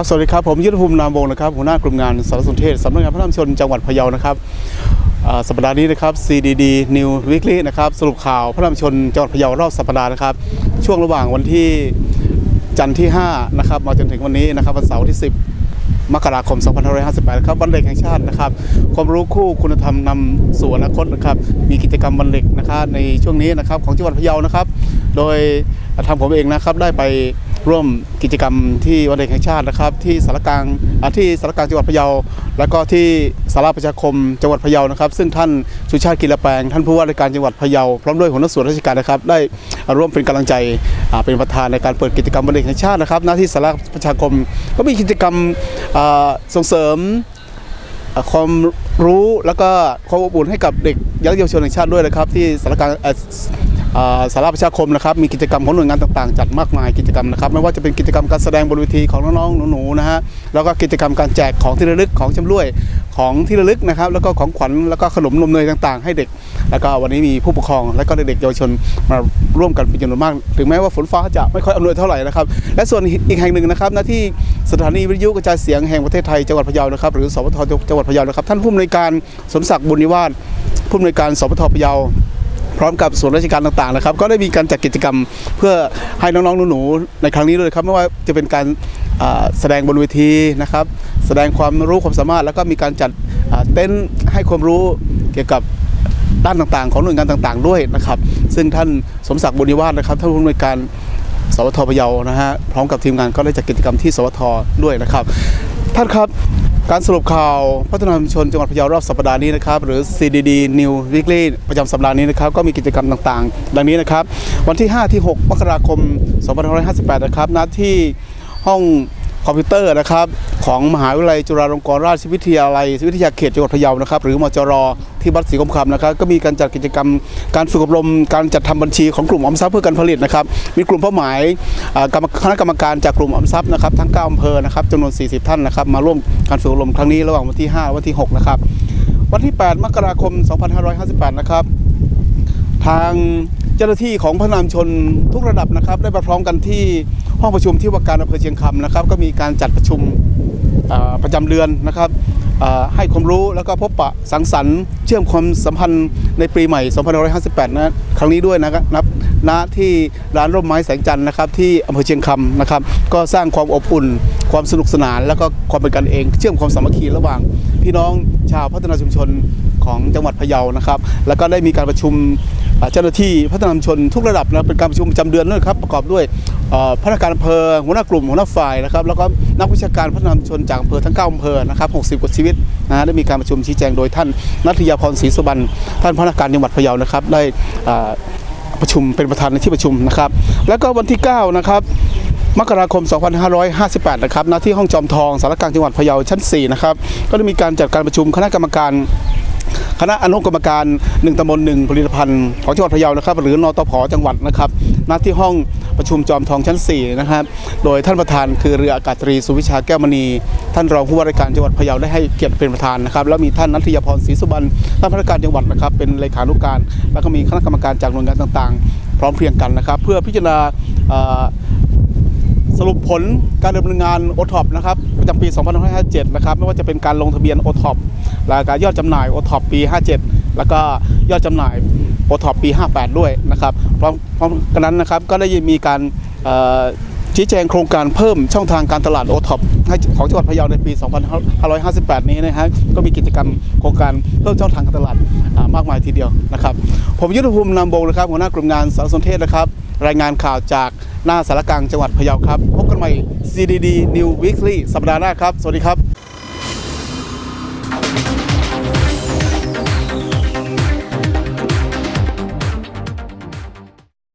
ครับสวัสดีครับผมยุทธภูมินามวงศ์นะครับหัวหน้ากลุ่มงานสารสนเทศสำนักงานพระนามชนจังหวัดพะเยานะครับสัปดาห์นี้นะครับ CDD New Weekly นะครับสรุปข่าวพระนามชนจังหวัดพะเยารอบสัปดาห์นะครับ ช่วงระหว่างวันที่จันทร์ที่5นะครับมาจนถึงวันนี้นะครับวันเสาร์ที่ 10 มกราคม 2558นะครับวันเด็กแห่งชาตินะครับ ความรู้คู่คุณธรรมนำสู่อนาคตนะครับ มีกิจกรรมวันเด็กนะครับในช่วงนี้นะครับของจังหวัดพะเยานะครับ โดยทางผมเองนะครับได้ไป ร่วมกิจกรรมที่วันเด็กแห่งชาตินะครับ ที่สารกลางที่สารกลางจังหวัดพะเยา แล้วก็ที่สาราประชาคมจังหวัดพะเยานะครับ ซึ่งท่านสุชาติกิรแปลงท่านผู้ว่าราชการจังหวัดพะเยาพร้อมด้วยหัวหน้าส่วนราชการนะครับ ได้ร่วมเป็นกำลังใจเป็นประธานในการเปิดกิจกรรมวันเด็กแห่งชาตินะครับหน้าที่สาราประชาคมก็มีกิจกรรมส่งเสริมความรู้แล้วก็ความอบอุ่นให้กับเด็กและเยาวชนแห่งชาติด้วยนะครับ ที่สารกลาร สาราประชาคมนะครับมีกิจกรรมของหน่วยงานต่างๆ จัดมากมายกิจกรรมนะครับไม่ว่าจะเป็นกิจกรรมการแสดงบนเวทีของน้องๆหนูๆนะฮะแล้วก็กิจกรรมการแจกของที่ระลึกของชำร่วยของที่ระลึกนะครับแล้วก็ของขวัญแล้วก็ขนมนมเนยต่างๆ ให้เด็ก แล้วก็วันนี้มีผู้ปกครอง และก็เด็กๆเยาวชนมาร่วมกันเป็นจำนวนมาก ถึงแม้ว่าฝนฟ้าจะไม่ค่อยอำนวยเท่าไหร่นะครับและส่วนอีกแห่งหนึ่งนะครับหน้าที่สถานีวิทยุกระจายเสียงแห่งประเทศไทยจังหวัดพะเยานะครับหรือสปทจังหวัดพะเยานะครับท่านผู้อำนวยการสมศักดิ์บุญนิวาสผู้อำนวยการสปทพะเยา พร้อมกับส่วนราชการต่างๆนะครับ ก็ได้มีการจัดกิจกรรมเพื่อให้น้องๆหนูๆในครั้งนี้ด้วยครับไม่ว่าจะเป็นการแสดงบนเวทีนะครับ แสดงความรู้ความสามารถ แล้วก็มีการจัดเต็นให้ความรู้เกี่ยวกับด้านต่างๆ ของหน่วยงานต่างๆ ด้วยนะครับ ซึ่งท่านสมศักดิ์บุญวาสนะครับท่านผู้อำนวยการสวทพะเยานะฮะพร้อมกับทีมงานก็ได้จัดกิจกรรมที่สวทด้วยนะครับ ท่านครับ การสรุปข่าวพัฒนาชุมชนจังหวัดพะเยารอบสัปดาห์นี้นะครับหรือ CDD New Weekly ประจำสัปดาห์นี้นะครับก็มีกิจกรรมต่างๆ ดังนี้นะครับ วันที่ 5 ที่ 6 มกราคม 2558 นะครับณที่ห้องคอมพิวเตอร์นะครับของมหาวิทยาลัยจุฬาลงกรณราชวิทยาลัย วิทยาเขตจังหวัดพะเยานะครับหรือมจร ที่วัดศรีคมคำนะครับก็มีการจัดกิจกรรม การฝึกอบรม การจัดทำบัญชีของกลุ่มออมทรัพย์เพื่อการผลิตนะครับ มีกลุ่มเป้าหมายอ่ากรรมคณะกรรมการจากกลุ่มออมทรัพย์นะครับทั้ง9อำเภอนะครับจำนวน 40 ท่านนะครับมาร่วมการฝึกอบรมครั้งนี้ระหว่างวันที่ 5 วันที่ 6 นะครับ วันที่ 8 มกราคม 2558 นะครับ ทางเจ้าหน้าที่ของพระนามชนทุกระดับนะครับ ได้มาพร้อมกันที่ห้องประชุมที่ว่าการอำเภอเชียงคำนะครับ ก็มีการจัดประชุมประจำเดือนนะครับ ให้ความรู้แล้วก็พบปะสังสรรค์ เชื่อมความสัมพันธ์ในปีใหม่ 2558 นะครั้งนี้ด้วยนะครับณที่ร้านร่มไม้แสงจันทร์นะครับที่อำเภอเชียงคำนะครับ ก็สร้างความอบอุ่น ความสนุกสนาน แล้วก็ความเป็นกันเอง เชื่อมความสามัคคีระหว่าง พี่น้องชาวพัฒนาชุมชนของจังหวัดพะเยานะครับ แล้วก็ได้มีการประชุมเจ้าหน้าที่พัฒนาชุมชนทุกระดับนะเป็นการประชุมประจำเดือนด้วยครับประกอบด้วย พนักงานอำเภอหัวหน้ากลุ่มหัวหน้าฝ่ายนะครับแล้วก็นักวิชาการพัฒนาชนจากอำเภอทั้ง 9อำเภอนะครับ60 กว่าชีวิตนะฮะได้มีการประชุมชี้แจงโดยท่านนัทยาพรศรีสุบรรณท่านพนักงานจังหวัดพะเยานะครับได้ประชุมเป็นประธานในที่ประชุมนะครับ แล้วก็วันที่ 9 นะครับมกราคม 2558 นะครับ ณ ที่ห้องจอมทองสารกลางจังหวัดพะเยาชั้น 4 นะครับ ก็ได้มีการจัดการประชุมคณะกรรมการ คณะอนุกรรมการ 1ตำบล1ผลิตภัณฑ์ของจังหวัดพะเยานะครับ หรือนอตพจังหวัดนะครับณที่ห้องประชุมจอมทองชั้น 4 นะครับ โดยท่านประธานคือเรืออากาศตรีสุวิชาแก้วมณี ท่านรองผู้ว่าราชการจังหวัดพะเยาได้ให้เกียรติเป็นประธานนะครับ แล้วมีท่านนัทยาพรศรีสุบรรณท่านพนักงานจังหวัดนะครับเป็นเลขานุการ แล้วก็มีคณะกรรมการจากหน่วยงานต่างๆ พร้อมเพรียงกันนะครับ เพื่อพิจารณา สรุปผลการดำเนินงานโอท็อปนะครับประจำปี 2557 นะครับ ไม่ว่าจะเป็นการลงทะเบียนโอท็อปและการยอดจำหน่ายโอท็อปปี 57 แล้วก็ยอดจำหน่ายโอท็อปปี 58 ด้วยนะครับพร้อมพร้อมกันนั้นนะครับก็ได้มีการชี้แจงโครงการเพิ่มช่องทางการตลาดโอท็อปของจังหวัดพะเยาในปี 2558 นี้นะฮะก็มีกิจกรรมโครงการเพิ่มช่องทางการตลาดอ่ามากมายทีเดียวนะครับ ผมยุทธภูมินำบงนะครับหัวหน้ากลุ่มงานสารสนเทศนะครับ รายงานข่าวจาก หน้าสารกลางจังหวัดพะเยาครับ พบกันใหม่ CDD New Weekly สัปดาห์หน้าครับ สวัสดีครับ